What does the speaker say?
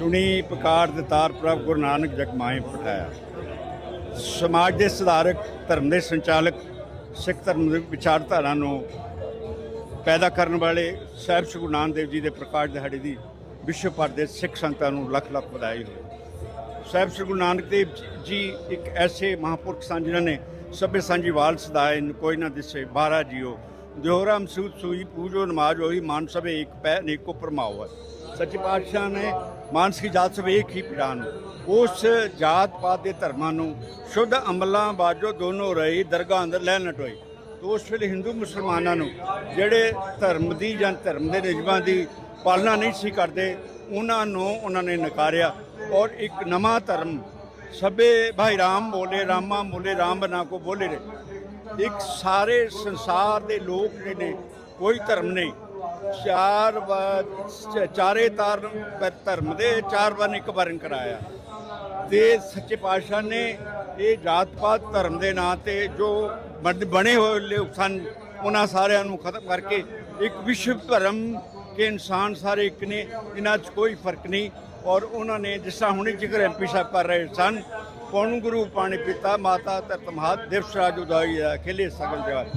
ਸੁਣੀ ਪੁਕਾਰ ਦਿਤਾਰ ਪ੍ਰਭ ਗੁਰੂ ਨਾਨਕ ਜਗਮਾਏ ਪਠਾਇਆ ਸਮਾਜ ਦੇ ਸੁਧਾਰਕ, ਧਰਮ ਦੇ ਸੰਚਾਲਕ, ਸਿੱਖ ਧਰਮ ਦੀ ਵਿਚਾਰਧਾਰਾ ਨੂੰ ਪੈਦਾ ਕਰਨ ਵਾਲੇ ਸਾਹਿਬ ਸ੍ਰੀ ਗੁਰੂ ਨਾਨਕ ਦੇਵ ਜੀ ਦੇ ਪ੍ਰਕਾਸ਼ ਦਿਹਾੜੇ ਦੀ ਵਿਸ਼ਵ ਭਰ ਦੇ ਸਿੱਖ ਸੰਗਤਾਂ ਨੂੰ ਲੱਖ ਲੱਖ ਵਧਾਈ ਹੋਵੇ ਸਾਹਿਬ ਸ੍ਰੀ ਗੁਰੂ ਨਾਨਕ ਦੇਵ ਜੀ ਇੱਕ ਐਸੇ ਮਹਾਂਪੁਰਖ ਸਨ ਜਿਨ੍ਹਾਂ ਨੇ ਸਭੇ ਸਾਂਝੀ ਵਾਲ ਸਦਾਏ ਨ ਕੋਈ ਨਾ ਦਿਸੇ ਬਾਰਾ ਜੀਓ। ਦਿਓਰਾ ਮਸੂਦ ਸੂਈ, ਪੂਜੋ, ਨਮਾਜ਼ ਹੋਈ, ਮਾਨ ਸਭੇ ਇੱਕ ਪੈ ਨੇਕੋ ਪਰਮਾਓ ਹੈ ਸੱਚੇ ਪਾਤਸ਼ਾਹ ਨੇ ਮਾਨਸਿਕ ਜਾਤ ਸਭ ਹੀ ਪ੍ਰਾਨ ਉਸ ਜਾਤ ਪਾਤ ਦੇ ਧਰਮਾਂ ਨੂੰ ਸ਼ੁੱਧ ਅਮਲਾਂ ਬਾਜੋ ਦੋਨੋਂ ਰਹੀ ਦਰਗਾਹ ਅੰਦਰ ਲੈ ਨਟੋਈ। ਤੋ ਉਸ ਵੇਲੇ ਹਿੰਦੂ ਮੁਸਲਮਾਨਾਂ ਨੂੰ ਜਿਹੜੇ ਧਰਮ ਦੀ ਜਾਂ ਧਰਮ ਦੇ ਨਿਯਮਾਂ ਦੀ ਪਾਲਣਾ ਨਹੀਂ ਸੀ ਕਰਦੇ, ਉਹਨਾਂ ਨੂੰ ਉਹਨਾਂ ਨੇ ਨਕਾਰਿਆ ਔਰ ਇੱਕ ਨਵਾਂ ਧਰਮ ਸਭੇ ਭਾਈ ਰਾਮ ਬੋਲੇ, ਰਾਮਾ ਬੋਲੇ, ਰਾਮ ਬਨਾ ਕੋ ਬੋਲੇ ਰੇ ਇੱਕ ਸਾਰੇ ਸੰਸਾਰ ਦੇ ਲੋਕ ਜਿਹੜੇ ਨੇ, ਕੋਈ ਧਰਮ ਨਹੀਂ। ਚਾਰ ਵਾਰ, ਚ- ਚਾਰੇ ਤਾਰ ਧਰਮ ਦੇ ਚਾਰ ਵਾਰ ਇੱਕ ਵਰਨ ਕਰਾਇਆ। ਤੇ ਸੱਚੇ ਪਾਤਸ਼ਾਹ ਨੇ ਇਹ ਜਾਤ ਪਾਤ ਧਰਮ ਦੇ ਨਾਂ ਤੇ ਜੋ ਬਣ- ਬਣੇ ਹੋਏ ਲੋਕ ਸਨ, ਉਹਨਾਂ ਸਾਰਿਆਂ ਨੂੰ ਖਤਮ ਕਰਕੇ ਇੱਕ ਵਿਸ਼ਵ ਧਰਮ ਕਿ ਇਨਸਾਨ ਸਾਰੇ ਇੱਕ ਨੇ, ਇਹਨਾਂ 'ਚ ਕੋਈ ਫ਼ਰਕ ਨਹੀਂ। ਔਰ ਉਹਨਾਂ ਨੇ ਜਿਸ ਤਰ੍ਹਾਂ ਹੁਣੇ ਜ਼ਿਕਰ ਐਮਪੀ ਸਾਹਿਬ ਕਰ ਰਹੇ ਸਨ ਪੌਣ ਗੁਰੂ, ਪਾਣੀ ਪਿਤਾ, ਮਾਤਾ, ਧਰਤ ਮਹਾਤ ਦਿਵਸ ਰਾਜ ਉਦਾਈ ਖੇਲੇ ਸਗਲ ਜਵਾਨ।